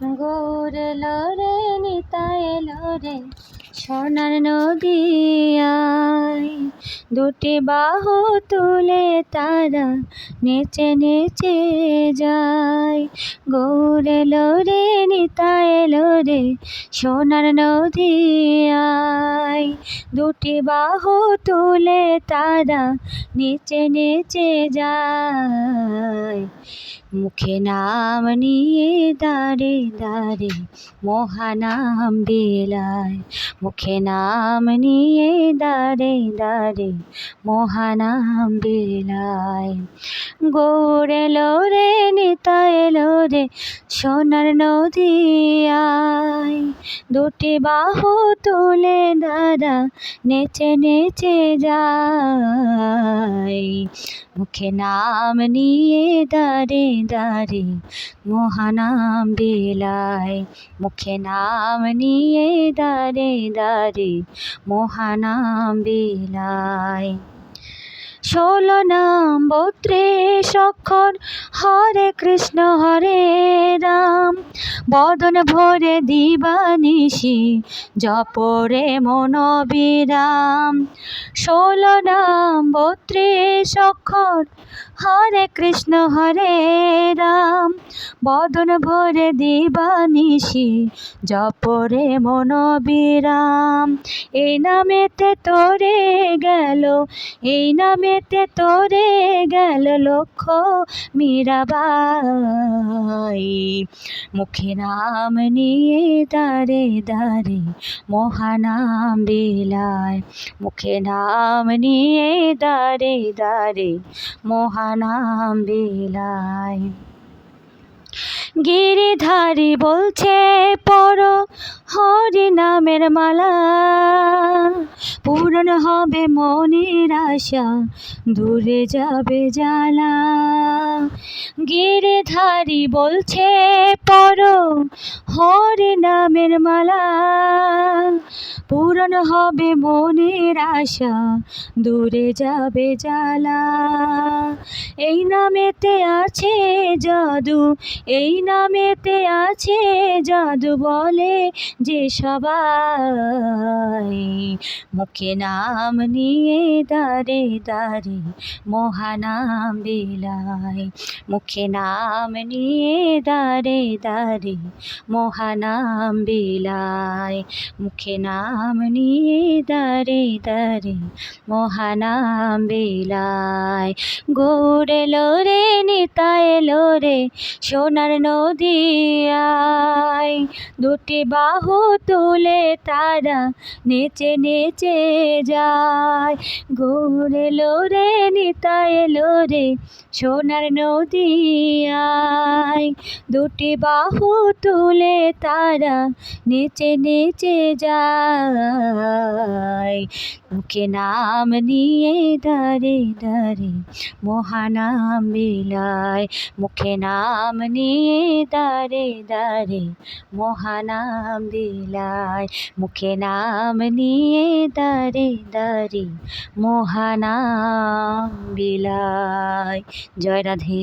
গৌর লরে নিতায় লরে সোনার নদিয়ায় দুটি বাহু তুলে তারা নেচে নেচে যায়। গৌর এলো রে, নিতা এলো রে, সোনার নদিয়ায় দুটি বাহু তুলে তারা নেচে নেচে যায়। মুখে নাম নিয়ে দাঁড়ে দাঁড়ে মহানাম বেলায়। মুখে নাম নিয়ে দাঁড়ে দাঁড়ে মহানাম বিলায়। গৌরে এলো রে এলো রে সোনার নদিয়ায়। দুটি বাহু তুলে দাদা নেচে নেচে যায়। মুখে নাম নিয়ে দাঁড়ে দাঁড়ে মহানাম বেলায়। মুখে নাম নিয়ে দাঁড়ে দাঁড়ে মহানাম বেলায়। ষোলো নাম বত্রিশ অক্ষর হরে কৃষ্ণ, হরে রাম। বদন ভরে দিবানিশি, জপরে মন বিরাম ষোলো নাম বত্রিশ অক্ষর, হরে কৃষ্ণ, হরে রাম। বদন ভরে দিবানিশি, জপরে মন বিরাম এই নামেতে তোরে গেল, এই নামেতে তোরে গেল লক্ষ মীরাবাই। মুখে নাম নিয়ে দারে দারে মহানাম বিলায়। মুখে নাম নিয়ে দারে দারে মহানাম বেলায়। গিরিধারী বলছে পর হরি নামের মালা। পূরণ হবে মনের আশা, দূরে যাবে জ্বালা। গিরিধারী বলছে পর হরি নামের মালা। পূরণ হবে মনের আশা, দূরে যাবে জ্বালা। এই নামেতে আছে জাদু, এই নামেতে আছে জাদু বলে যে সবাই মুখে নাম নিয়ে দারে দাঁড়ে মহানাম বিলায় মুখে নাম নিয়ে দারে দাঁড়ে মহানাম বিলায় মুখে নাম নিয়ে দাঁড়ে দাঁড়ে মহানাম বিলায় গৌর এলো রে নিতা এলো রে সোনার নদিয়ায় দুটি বাহু তুলে তারা নেচে নেচে যায়। গৌর এলো রে, নিতা এলো রে সোনার নদিয়ায়। দুটি বাহু তুলে তারা নেচে নেচে যায়। মুখে নাম নিয়ে দাঁড়ে দাঁড়ে মহানাম বিলায় মুখে নাম নিয়ে দাঁড়ে দাঁড়ে মহানাম বিলায় মুখে নাম নিয়ে দাঁড়ে দাঁড়ে মহানাম বিলায়। জয় রাধে।